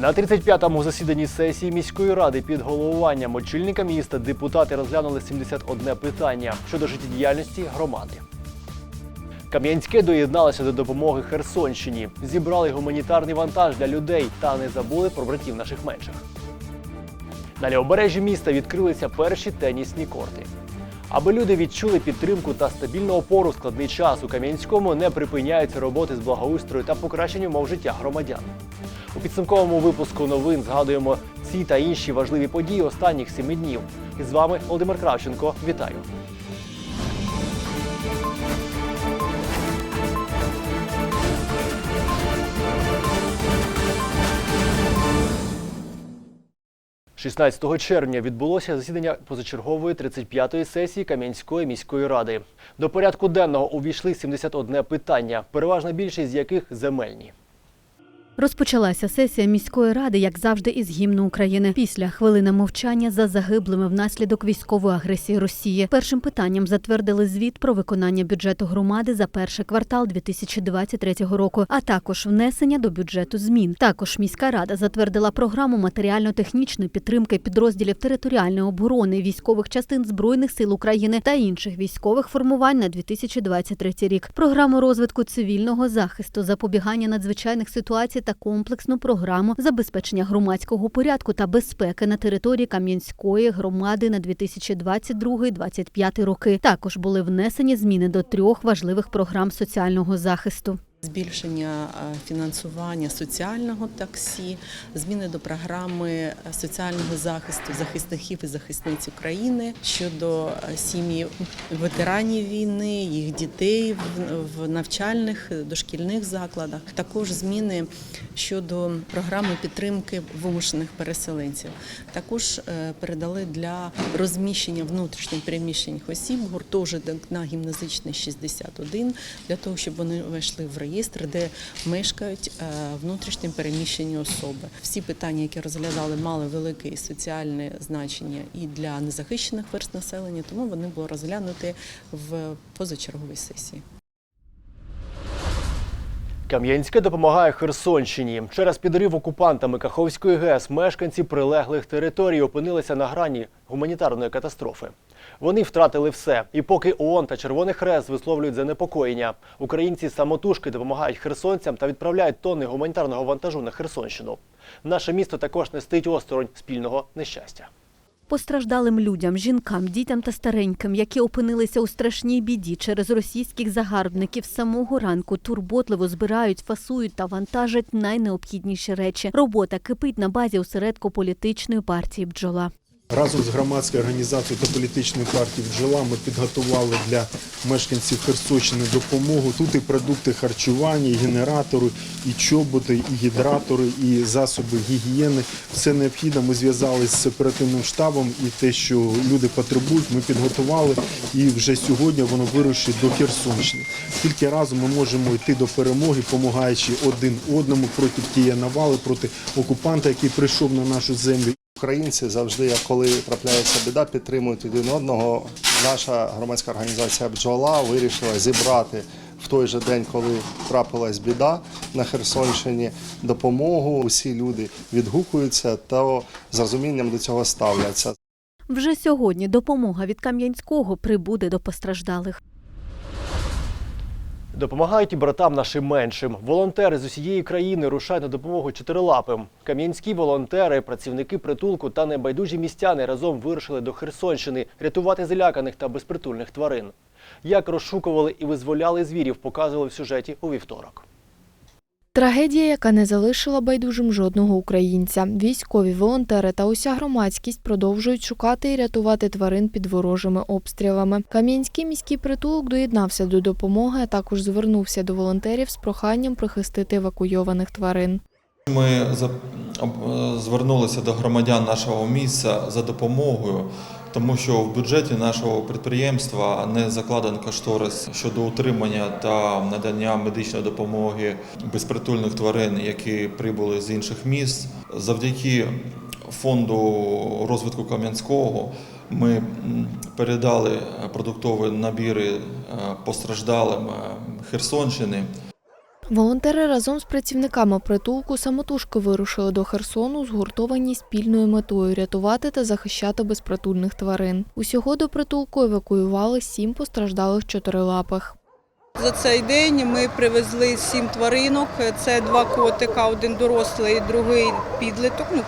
На 35-му засіданні сесії міської ради під головуванням очільника міста депутати розглянули 71 питання щодо життєдіяльності громади. Кам'янське доєдналося до допомоги Херсонщині, зібрали гуманітарний вантаж для людей та не забули про братів наших менших. На лівобережжі міста відкрилися перші тенісні корти. Аби люди відчули підтримку та стабільну опору в складний час у Кам'янському не припиняються роботи з благоустрою та покращення умов життя громадян. У підсумковому випуску новин згадуємо ці та інші важливі події останніх семи днів. І з вами Володимир Кравченко. Вітаю! – 16 червня відбулося засідання позачергової 35-ї сесії Кам'янської міської ради. До порядку денного увійшли 71 питання, переважна більшість з яких земельні. Розпочалася сесія міської ради, як завжди, із гімну України. Після хвилини мовчання за загиблими внаслідок військової агресії Росії. Першим питанням затвердили звіт про виконання бюджету громади за перший квартал 2023 року, а також внесення до бюджету змін. Також міська рада затвердила програму матеріально-технічної підтримки підрозділів територіальної оборони військових частин збройних сил України та інших військових формувань на 2023 рік. Програму розвитку цивільного захисту, запобігання надзвичайних ситуацій та комплексну програму забезпечення громадського порядку та безпеки на території Кам'янської громади на 2022-2025 роки. Також були внесені зміни до трьох важливих програм соціального захисту. Збільшення е, фінансування соціального таксі, зміни до програми е, соціального захисту захисників і захисниць України щодо е, сім'ї ветеранів війни, їх дітей в- навчальних дошкільних закладах. Також зміни щодо програми підтримки вимушених переселенців. Також передали для розміщення внутрішньо переміщених осіб гуртожиток на гімназичний 61, для того, щоб вони вийшли в реєстр, де мешкають е, внутрішньо переміщені особи. Всі питання, які розглядали, мали велике соціальне значення і для незахищених верст населення, тому вони були розглянуті в позачерговій сесії. Кам'янське допомагає Херсонщині. Через підрив окупантами Каховської ГЕС мешканці прилеглих територій опинилися на грані гуманітарної катастрофи. Вони втратили все. І поки ООН та Червоний Хрест висловлюють занепокоєння, українці самотужки допомагають херсонцям та відправляють тонни гуманітарного вантажу на Херсонщину. Наше місто також не стоїть осторонь спільного нещастя. Постраждалим людям, жінкам, дітям та стареньким, які опинилися у страшній біді через російських загарбників, з самого ранку турботливо збирають, фасують та вантажать найнеобхідніші речі. Робота кипить на базі осередку політичної партії бджола. Разом з громадською організацією та політичною партією «Бджола» ми підготували для мешканців Херсонщини допомогу. Тут і продукти харчування, і генератори, і чоботи, і гідратори, і засоби гігієни. Все необхідне. Ми зв'язалися з оперативним штабом і те, що люди потребують, ми підготували. І вже сьогодні воно вирушить до Херсонщини. Тільки разом ми можемо йти до перемоги, допомагаючи один одному проти тієї навали, проти окупанта, який прийшов на нашу землю. Українці завжди, коли трапляється біда, підтримують один одного. Наша громадська організація бджола вирішила зібрати в той же день, коли трапилась біда на Херсонщині, допомогу. Усі люди відгукуються та з розумінням до цього ставляться. Вже сьогодні допомога від Кам'янського прибуде до постраждалих. Допомагають братам нашим меншим. Волонтери з усієї країни рушають на допомогу чотирилапим. Кам'янські волонтери, працівники притулку та небайдужі містяни разом вирушили до Херсонщини рятувати заляканих та безпритульних тварин. Як розшукували і визволяли звірів, показували в сюжеті у вівторок. Трагедія, яка не залишила байдужим жодного українця. Військові, волонтери та уся громадськість продовжують шукати і рятувати тварин під ворожими обстрілами. Кам'янський міський притулок доєднався до допомоги, а також звернувся до волонтерів з проханням прихистити евакуйованих тварин. Ми звернулися до громадян нашого місця за допомогою, тому що в бюджеті нашого підприємства не закладений кошторис щодо утримання та надання медичної допомоги безпритульних тварин, які прибули з інших міст. Завдяки фонду розвитку Кам'янського ми передали продуктові набіри е, постраждалим е, Херсонщини. Волонтери разом з працівниками притулку самотужки вирушили до Херсону, згуртовані спільною метою рятувати та захищати безпритульних тварин. Усього до притулку евакуювали сім постраждалих чотирилапих. За цей день ми привезли сім тваринок. Це два котика, один дорослий, другий підліток. Ну,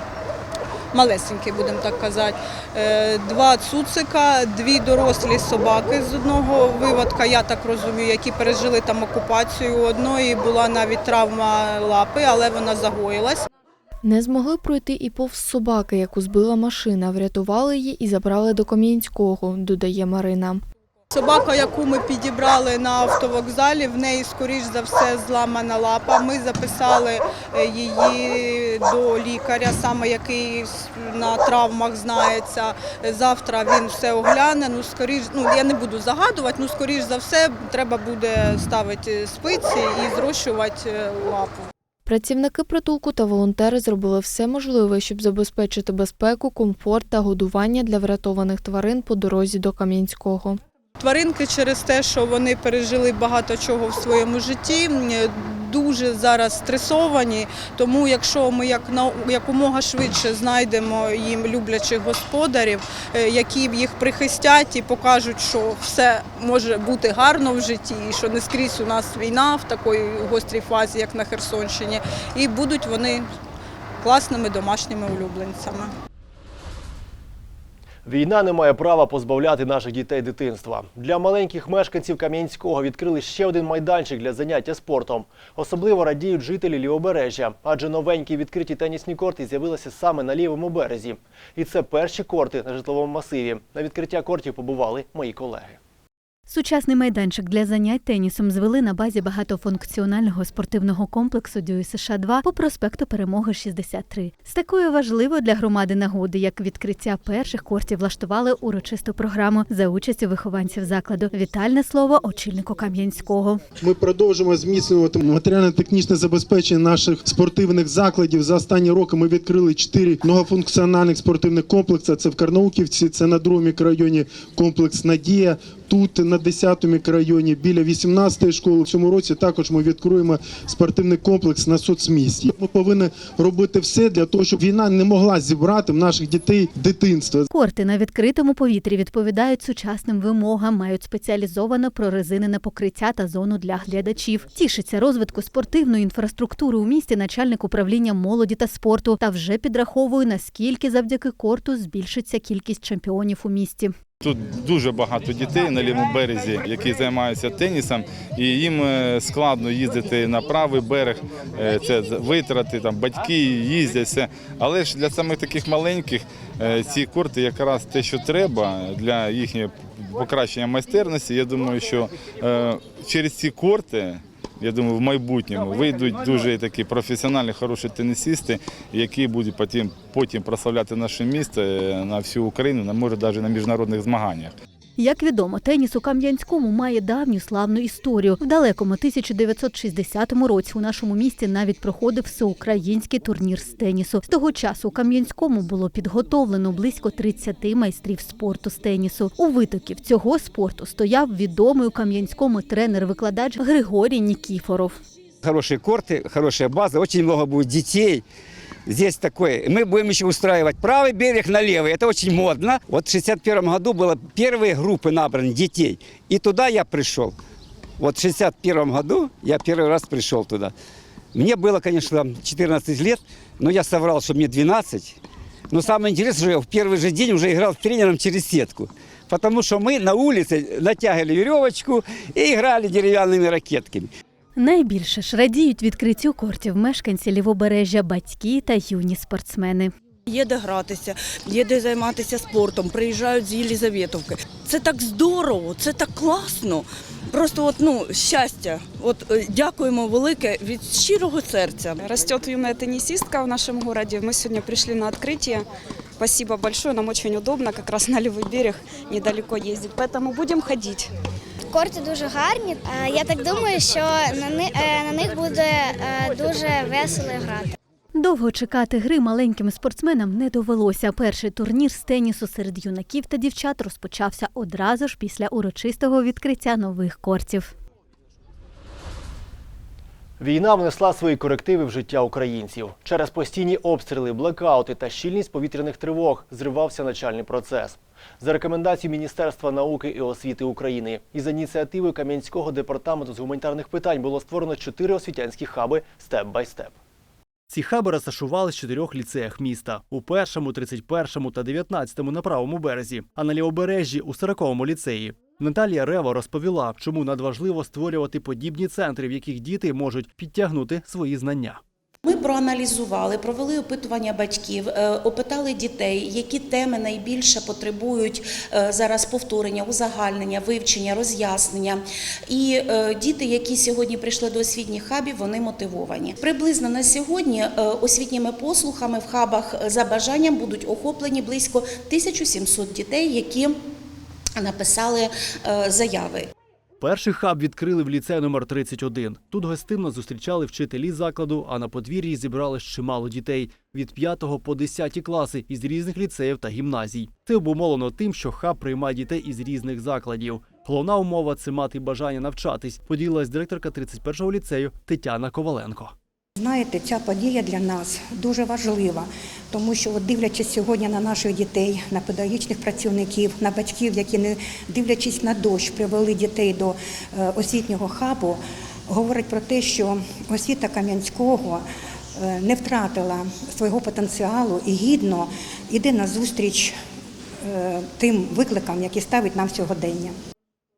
малесенький, будемо так казати. Е, Два цуцика, дві дорослі собаки з одного виводка, я так розумію, які пережили там окупацію. Одної була навіть травма лапи, але вона загоїлась. Не змогли пройти і повз собаки, яку збила машина. Врятували її і забрали до Кам'янського, додає Марина. Собака, яку ми підібрали на автовокзалі, в неї, скоріш за все, зламана лапа. Ми записали е, її до лікаря, саме який на травмах знається. Завтра він все огляне. Ну, скоріш, ну я не буду загадувати, ну скоріш за все, треба буде ставити спиці і зрощувати е, лапу. Працівники притулку та волонтери зробили все можливе, щоб забезпечити безпеку, комфорт та годування для врятованих тварин по дорозі до Кам'янського. Тваринки через те, що вони пережили багато чого в своєму житті, дуже зараз стресовані. Тому, якщо ми як якомога швидше знайдемо їм люблячих господарів, е, які їх прихистять і покажуть, що все може бути гарно в житті, і що не скрізь у нас війна в такій гострій фазі, як на Херсонщині, і будуть вони класними домашніми улюбленцями. Війна не має права позбавляти наших дітей дитинства. Для маленьких мешканців Кам'янського відкрили ще один майданчик для заняття спортом. Особливо радіють жителі лівобережжя, адже новенькі відкриті тенісні корти з'явилися саме на лівому березі. І це перші корти на житловому масиві. На відкриття кортів побували мої колеги. Сучасний майданчик для занять тенісом звели на базі багатофункціонального спортивного комплексу Дюї США 2 по проспекту Перемоги 63. З такою важливою для громади нагоди, як відкриття перших кортів, влаштували урочисту програму за участю вихованців закладу. Вітальне слово очільнику Кам'янського. Ми продовжуємо зміцнювати матеріально-технічне забезпечення наших спортивних закладів. За останні роки ми відкрили чотири многофункціональних спортивних комплекси. Це в Карнауківці, це на другому мікрорайоні комплекс Надія. Тут на 10-му мікрорайоні біля 18-ї школи. В цьому році також ми відкриємо спортивний комплекс на соцмісті. Ми повинні робити все для того, щоб війна не могла зібрати в наших дітей дитинство. Корти на відкритому повітрі відповідають сучасним вимогам, мають спеціалізоване прорезинене покриття та зону для глядачів. Тішиться розвитку спортивної інфраструктури у місті начальник управління молоді та спорту та вже підраховує, наскільки завдяки корту збільшиться кількість чемпіонів у місті. Тут дуже багато дітей на лівому березі, які займаються тенісом, і їм е, складно їздити на правий берег. е, Це витрати, там батьки їздять все. Але ж для самих таких маленьких е, ці корти якраз те, що треба для їхнього покращення майстерності. Я думаю, що через ці корти. Я думаю, в майбутньому вийдуть дуже такі професіональні, хороші тенісісти, які будуть потім, потім прославляти наше місто е, на всю Україну, може навіть на міжнародних змаганнях. Як відомо, теніс у Кам'янському має давню славну історію. В далекому 1960 році у нашому місті навіть проходив всеукраїнський турнір з тенісу. З того часу у Кам'янському було підготовлено близько 30 майстрів спорту з тенісу. У витоків цього спорту стояв відомий у Кам'янському тренер-викладач Григорій Нікіфоров. Хорошие корты, хорошая база, очень много будет детей. Здесь такое. Мы будем еще устраивать правый берег на левый. Это очень модно. Вот в 61 году было первые группы набраны детей. И туда я пришел. Вот в 61 году я первый раз пришел туда. Мне было, конечно, там 14 лет, но я соврал, что мне 12. Но самое интересное, что я в первый же день уже играл тренером через сетку. Потому что мы на улице натягивали веревочку и играли деревянными ракетками. Найбільше ж радіють відкриттю кортів мешканці лівобережжя, батьки та юні спортсмени. Є де гратися, є де займатися спортом, приїжджають з Єлізаветовки. Це так здорово, це так класно. Просто от, ну, щастя. От е, дякуємо велике від щирого серця. Растет юная теннисистка в нашем городе. Мы сегодня пришли на открытие. Спасибо большое, нам очень удобно, как раз на левый берег недалеко ездить. Поэтому будем ходить. Корти дуже гарні. Е, Я так думаю, що на е, них буде е, дуже весело грати. Довго чекати гри маленьким спортсменам не довелося. Перший турнір з тенісу серед юнаків та дівчат розпочався одразу ж після урочистого відкриття нових кортів. Війна внесла свої корективи в життя українців. Через постійні обстріли, блекаути та щільність повітряних тривог зривався навчальний процес. За рекомендацією Міністерства науки і освіти України і за ініціативою Кам'янського департаменту з гуманітарних питань було створено чотири освітянські хаби степ бай степ. Ці хаби розташували в чотирьох ліцеях міста у першому, 31 та 19 на правому березі, а на лівобережжі у 40-му ліцеї. Наталія Рева розповіла, чому надважливо створювати подібні центри, в яких діти можуть підтягнути свої знання. Ми проаналізували, провели опитування батьків, е, опитали дітей, які теми найбільше потребують е, зараз повторення, узагальнення, вивчення, роз'яснення. І е, діти, які сьогодні прийшли до освітніх хабів, вони мотивовані. Приблизно на сьогодні освітніми послухами в хабах за бажанням будуть охоплені близько 1700 дітей, які написали заяви. Перший хаб відкрили в ліцеї номер 31. Тут гостинно зустрічали вчителі закладу, а на подвір'ї зібрали чимало дітей від 5 по 10 класи із різних ліцеїв та гімназій. Це обумовлено тим, що хаб приймає дітей із різних закладів. Головна умова це мати бажання навчатись. Поділилась директорка 31-го ліцею Тетяна Коваленко. Знаєте, ця подія для нас дуже важлива, тому що, от дивлячись сьогодні на наших дітей, на педагогічних працівників, на батьків, які не дивлячись на дощ, привели дітей до е, освітнього хабу, говорить про те, що освіта Кам'янського е, не втратила свого потенціалу і гідно йде на зустріч е, тим викликам, які ставить нам сьогодення.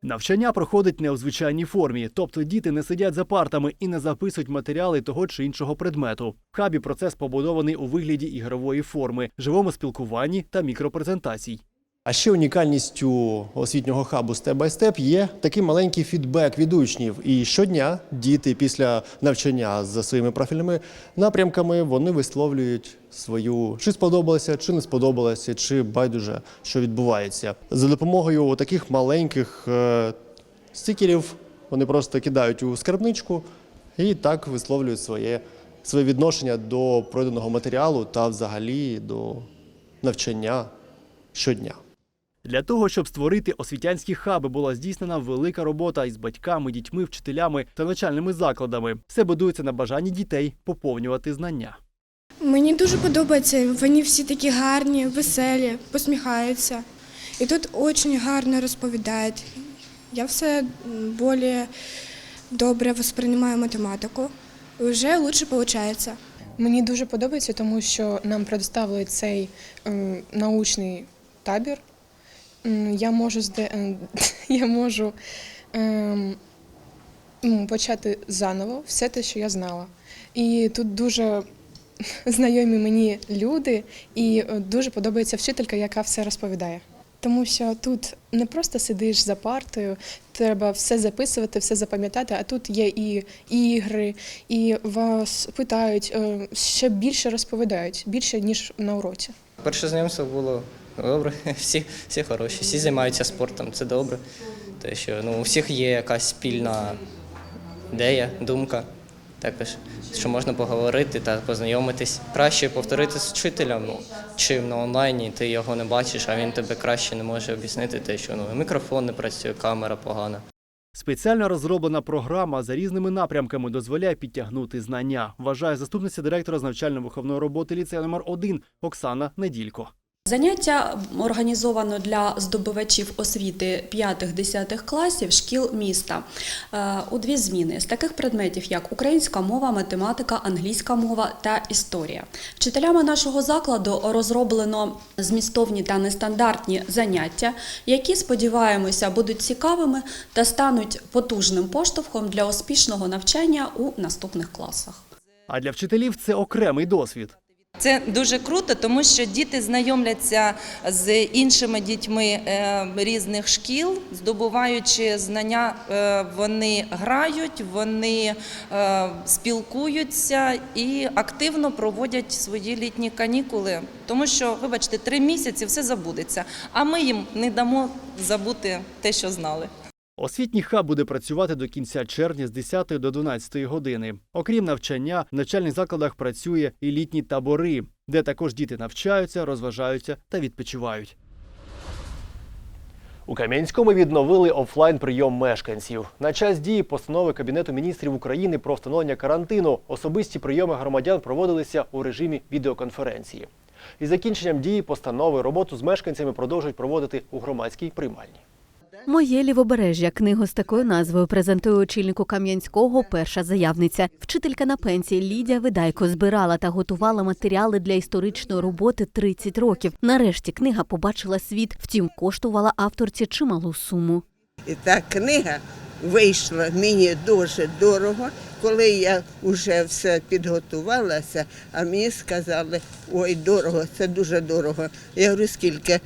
Навчання проходить не у звичайній формі, тобто діти не сидять за партами і не записують матеріали того чи іншого предмету. В хабі процес побудований у вигляді ігрової форми, живому спілкуванні та мікропрезентацій. А ще унікальністю освітнього хабу Step by Step є такий маленький фідбек від учнів. І щодня діти після навчання за своїми профільними напрямками вони висловлюють свою чи сподобалося, чи не сподобалося, чи байдуже що відбувається. За допомогою таких маленьких е, стікерів вони просто кидають у скарбничку і так висловлюють своє, своє відношення до пройденого матеріалу та взагалі до навчання щодня. Для того, щоб створити освітянські хаби, була здійснена велика робота із батьками, дітьми, вчителями та навчальними закладами. Все будується на бажанні дітей поповнювати знання. Мені дуже подобається. Вони всі такі гарні, веселі, посміхаються. І тут дуже гарно розповідають. Я все більш добре восприймаю математику. І вже краще виходить. Мені дуже подобається, тому що нам предоставили цей ем, научний табір. Я можу зде... ем, я можу ем, почати заново все те, що я знала. І тут дуже знайомі мені люди, і е, дуже подобається вчителька, яка все розповідає. Тому що тут не просто сидиш за партою, треба все записувати, все запам'ятати, а тут є і ігри, і вас питають, е, ще більше розповідають, більше, ніж на уроці. Перше знайомство було добре, всі, всі хороші, всі займаються спортом, це добре. Те, що ну, у всіх є якась спільна ідея, думка, також, що можна поговорити та познайомитись. Краще повторити з вчителем, ну, чим на онлайні, ти його не бачиш, а він тебе краще не може об'яснити, те, що ну, мікрофон не працює, камера погана. Спеціально розроблена програма за різними напрямками дозволяє підтягнути знання, вважає заступниця директора з навчально-виховної роботи ліцею номер 1 Оксана Неділько. Заняття організовано для здобувачів освіти 5-10 класів шкіл міста е, у дві зміни з таких предметів, як українська мова, математика, англійська мова та історія. Вчителями нашого закладу розроблено змістовні та нестандартні заняття, які сподіваємося будуть цікавими та стануть потужним поштовхом для успішного навчання у наступних класах. А для вчителів це окремий досвід. Це дуже круто, тому що діти знайомляться з іншими дітьми е, різних шкіл, здобуваючи знання, е, вони грають, вони е, спілкуються і активно проводять свої літні канікули. Тому що, вибачте, три місяці все забудеться, а ми їм не дамо забути те, що знали. Освітній хаб буде працювати до кінця червня з 10 до 12 години. Окрім навчання, в навчальних закладах працює і літні табори, де також діти навчаються, розважаються та відпочивають. У Кам'янському відновили офлайн прийом мешканців. На час дії постанови Кабінету міністрів України про встановлення карантину особисті прийоми громадян проводилися у режимі відеоконференції. Із закінченням дії постанови роботу з мешканцями продовжують проводити у громадській приймальні. Моє лівобережжя книгу з такою назвою презентує очільнику Кам'янського перша заявниця. Вчителька на пенсії Лідія Видайко збирала та готувала матеріали для історичної роботи 30 років. Нарешті книга побачила світ, втім коштувала авторці чималу суму. І та книга вийшла мені дуже дорого. Коли я вже все підготувалася, а мені сказали, ой, дорого, це дуже дорого. Я говорю, скільки?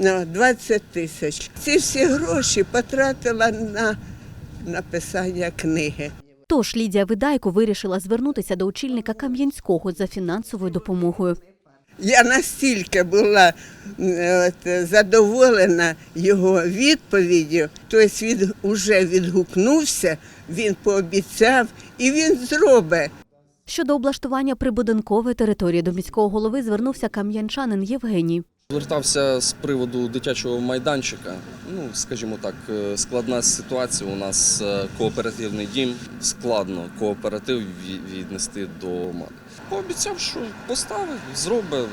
Ну, 20 тисяч. Ці всі гроші потратила на написання книги. Тож Лідія Видайко вирішила звернутися до очільника Кам'янського за фінансовою допомогою. Я настільки була от, задоволена його відповіддю, тобто він вже відгукнувся, він пообіцяв і він зробить. Щодо облаштування прибудинкової території до міського голови звернувся кам'янчанин Євгеній. Звертався з приводу дитячого майданчика. Ну, скажімо так, е, складна ситуація. У нас е, кооперативний дім. Складно кооператив віднести до мати. Пообіцяв, що поставить, зробить.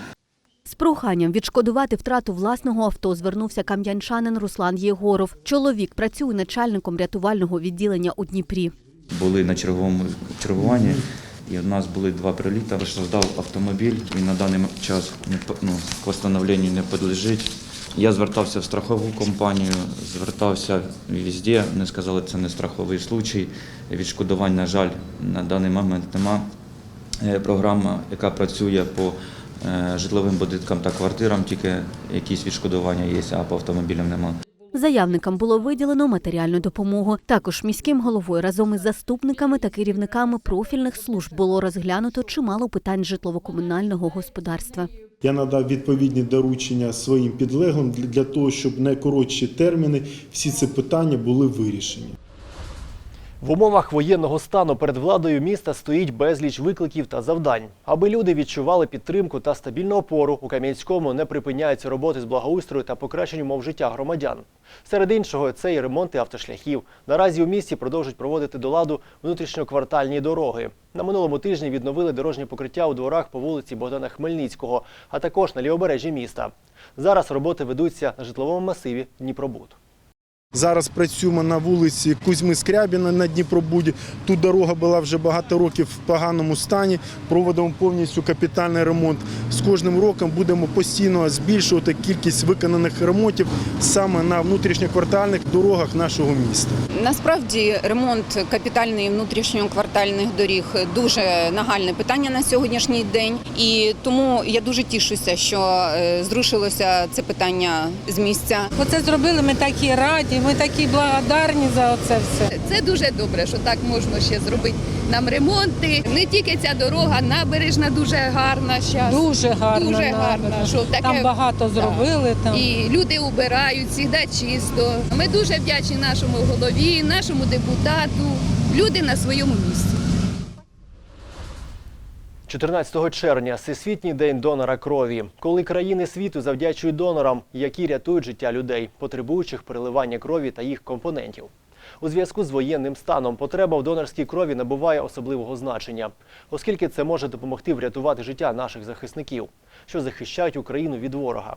З проханням відшкодувати втрату власного авто звернувся кам'янчанин Руслан Єгоров. Чоловік працює начальником рятувального відділення у Дніпрі. були на черговому чергуванні, і у нас були два приліти. Постраждав автомобіль, він на даний час ну, к встановленню не підлежить. Я звертався в страхову компанію, звертався везде, вони сказали, це не страховий случай. Відшкодувань, на жаль, на даний момент нема. Е, Програма, яка працює по е, житловим будинкам та квартирам, тільки якісь відшкодування є, а по автомобілям немає. Заявникам було виділено матеріальну допомогу. Також міським головою разом із заступниками та керівниками профільних служб було розглянуто чимало питань житлово-комунального господарства. Я надав відповідні доручення своїм підлеглим для- того, щоб найкоротші терміни всі ці питання були вирішені. В умовах воєнного стану перед владою міста стоїть безліч викликів та завдань. Аби люди відчували підтримку та стабільну опору, у Кам'янському не припиняються роботи з благоустрою та покращення умов життя громадян. Серед іншого, це і ремонти автошляхів. Наразі у місті продовжують проводити до ладу внутрішньоквартальні дороги. На минулому тижні відновили дорожнє покриття у дворах по вулиці Богдана Хмельницького, а також на лівобережжі міста. Зараз роботи ведуться на житловому масиві Дніпробуд. Зараз працюємо на вулиці Кузьми Скрябіна на Дніпробуді. Тут дорога була вже багато років в поганому стані. Проводимо повністю капітальний ремонт. З кожним роком будемо постійно збільшувати кількість виконаних ремонтів саме на внутрішньоквартальних дорогах нашого міста. Насправді ремонт капітальний внутрішньоквартальних доріг дуже нагальне питання на сьогоднішній день, і тому я дуже тішуся, що е, зрушилося це питання з місця. Оце зробили, ми такі раді, ми такі благодарні за це все. Це дуже добре, що так можна ще зробити нам ремонти. Не тільки ця дорога, набережна дуже гарна. Щас. Дуже гарна Дуже гарна. Що таке, Там багато зробили, там. І люди убирають, завжди чисто. Ми дуже вдячні нашому голові, нашому депутату. Люди на своєму місці. 14 червня Всесвітній день донора крові, коли країни світу завдячують донорам, які рятують життя людей, потребуючих переливання крові та їх компонентів. У зв'язку з воєнним станом потреба в донорській крові набуває особливого значення, оскільки це може допомогти врятувати життя наших захисників, що захищають Україну від ворога.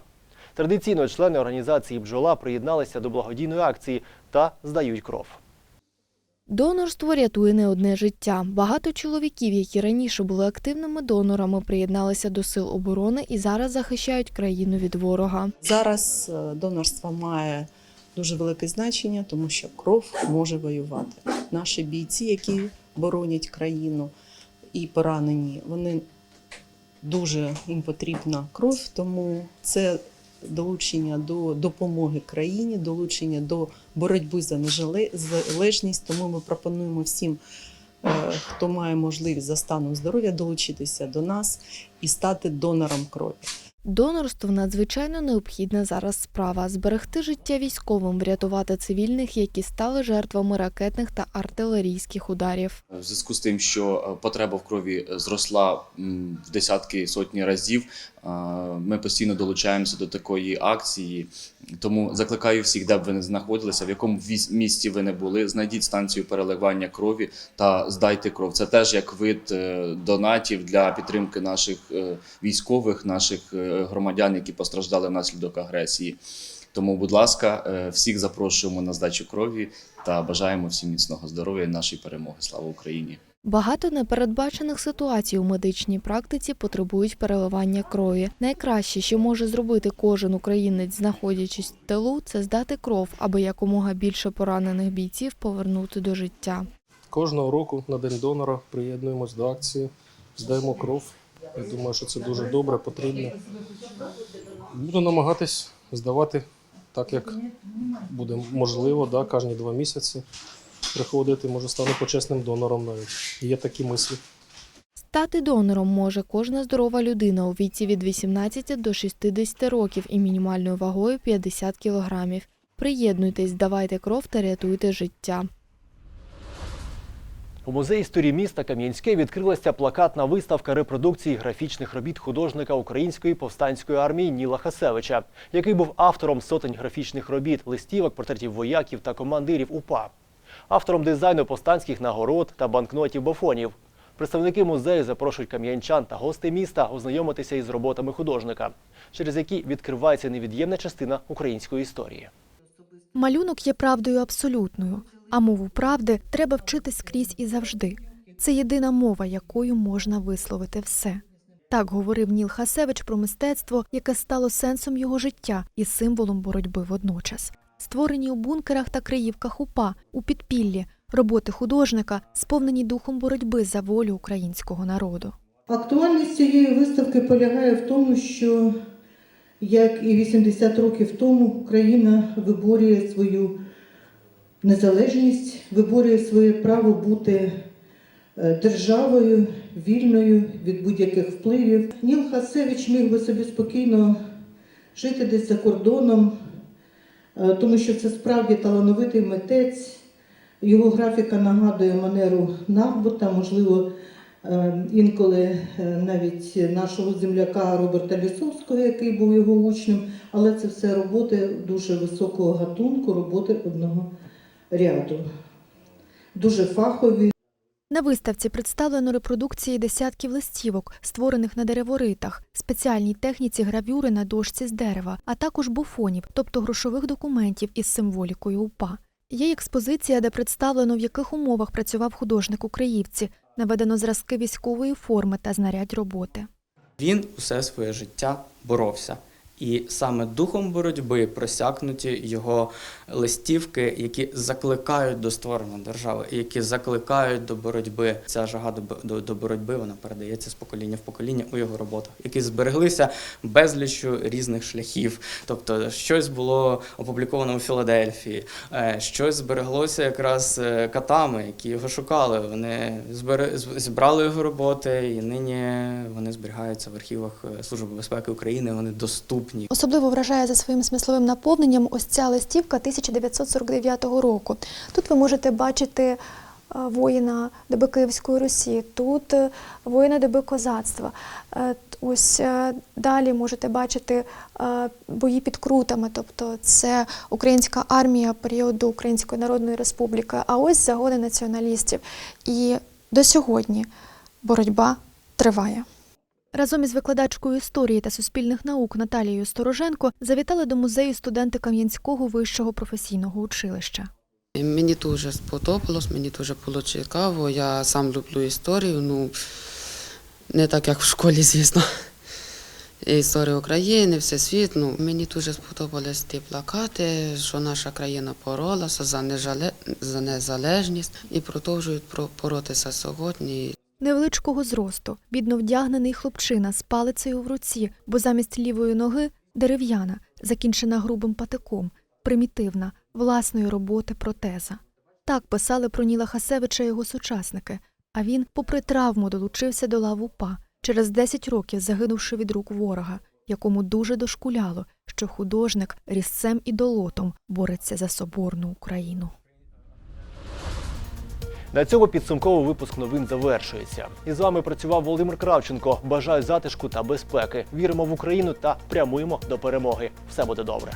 Традиційно члени організації бджола приєдналися до благодійної акції та здають кров. Донорство рятує не одне життя. Багато чоловіків, які раніше були активними донорами, приєдналися до сил оборони і зараз захищають країну від ворога. Зараз е, донорство має дуже велике значення, тому що кров може воювати. Наші бійці, які боронять країну і поранені, вони дуже їм потрібна кров, тому це долучення до допомоги країні, долучення до боротьби за незалежність. Тому ми пропонуємо всім, е, хто має можливість за станом здоров'я, долучитися до нас і стати донором крові. Донорство надзвичайно необхідна зараз справа зберегти життя військовим, врятувати цивільних, які стали жертвами ракетних та артилерійських ударів. В зв'язку з тим, що потреба в крові зросла в десятки сотні разів, Ми постійно долучаємося до такої акції, тому закликаю всіх, де б ви не знаходилися, в якому місті ви не були, знайдіть станцію переливання крові та здайте кров. Це теж як вид е, донатів для підтримки наших е, військових, наших е, громадян, які постраждали внаслідок агресії. Тому, будь ласка, всіх запрошуємо на здачу крові та бажаємо всім міцного здоров'я і нашої перемоги. Слава Україні! Багато непередбачених ситуацій у медичній практиці потребують переливання крові. Найкраще, що може зробити кожен українець, знаходячись в тилу, це здати кров, аби якомога більше поранених бійців повернути до життя. Кожного року на День донора приєднуємось до акції, здаємо кров. Я думаю, що це дуже добре, потрібно. Буду намагатись здавати так, як буде можливо, да, кожні два місяці приходити. Може, стану почесним донором навіть. Є такі мислі. Стати донором може кожна здорова людина у віці від 18 до 60 років і мінімальною вагою 50 кілограмів. Приєднуйтесь, здавайте кров та рятуйте життя. У музеї історії міста Кам'янське відкрилася плакатна виставка репродукції графічних робіт художника Української повстанської армії Ніла Хасевича, який був автором сотень графічних робіт, листівок, портретів вояків та командирів УПА, автором дизайну повстанських нагород та банкнотів бофонів. Представники музею запрошують кам'янчан та гостей міста ознайомитися із роботами художника, через які відкривається невід'ємна частина української історії. Малюнок є правдою абсолютною, а мову правди треба вчити скрізь і завжди. Це єдина мова, якою можна висловити все. Так говорив Ніл Хасевич про мистецтво, яке стало сенсом його життя і символом боротьби водночас. Створені у бункерах та криївках УПА, у підпіллі, роботи художника, сповнені духом боротьби за волю українського народу. Актуальність цієї виставки полягає в тому, що, як і 80 років тому, Україна виборює свою незалежність, виборює своє право бути е, державою, вільною від будь-яких впливів. Ніл Хасевич міг би собі спокійно жити десь за кордоном, тому що це справді талановитий митець. Його графіка нагадує манеру Нагбота, можливо, е, інколи е, навіть нашого земляка Роберта Лісовського, який був його учнем, але це все роботи дуже високого гатунку, роботи одного ряду. Дуже фахові. На виставці представлено репродукції десятків листівок, створених на дереворитах, спеціальній техніці гравюри на дошці з дерева, а також буфонів, тобто грошових документів із символікою УПА. Є експозиція, де представлено, в яких умовах працював художник у Криївці, наведено зразки військової форми та знарядь роботи. Він усе своє життя боровся. І саме духом боротьби просякнуті його листівки, які закликають до створення держави, які закликають до боротьби. Ця жага до, до, боротьби вона передається з покоління в покоління у його роботах, які збереглися безліччю різних шляхів. Тобто, щось було опубліковано у Філадельфії, е, щось збереглося якраз е, катами, які його шукали. Вони зібрали його роботи, і нині вони зберігаються в архівах е, Служби безпеки України. Вони доступні. Особливо вражає за своїм смисловим наповненням ось ця листівка 1949 року. Тут ви можете бачити е, воїна доби Київської Русі, тут е, воїна доби козацтва. Е, Ось далі можете бачити бої під крутами, тобто це українська армія періоду Української Народної Республіки, а ось загони націоналістів. І до сьогодні боротьба триває. Разом із викладачкою історії та суспільних наук Наталією Стороженко завітали до музею студенти Кам'янського вищого професійного училища. Мені дуже сподобалось, мені дуже було цікаво. Я сам люблю історію, ну не так як в школі, звісно. Історія України, всесвіт. Ну, мені дуже сподобались ті плакати, що наша країна боролася за, незалежність і продовжують про- боротися сьогодні. Невеличкого зросту, бідно вдягнений хлопчина з палицею в руці, бо замість лівої ноги дерев'яна, закінчена грубим патиком, примітивна, власної роботи протеза. Так писали про Ніла Хасевича його сучасники, а він, попри травму, долучився до лав УПА, через 10 років загинувши від рук ворога, якому дуже дошкуляло, що художник різцем і долотом бореться за соборну Україну. На цьому підсумковий випуск новин завершується. І з вами працював Володимир Кравченко. Бажаю затишку та безпеки. Віримо в Україну та прямуємо до перемоги. Все буде добре.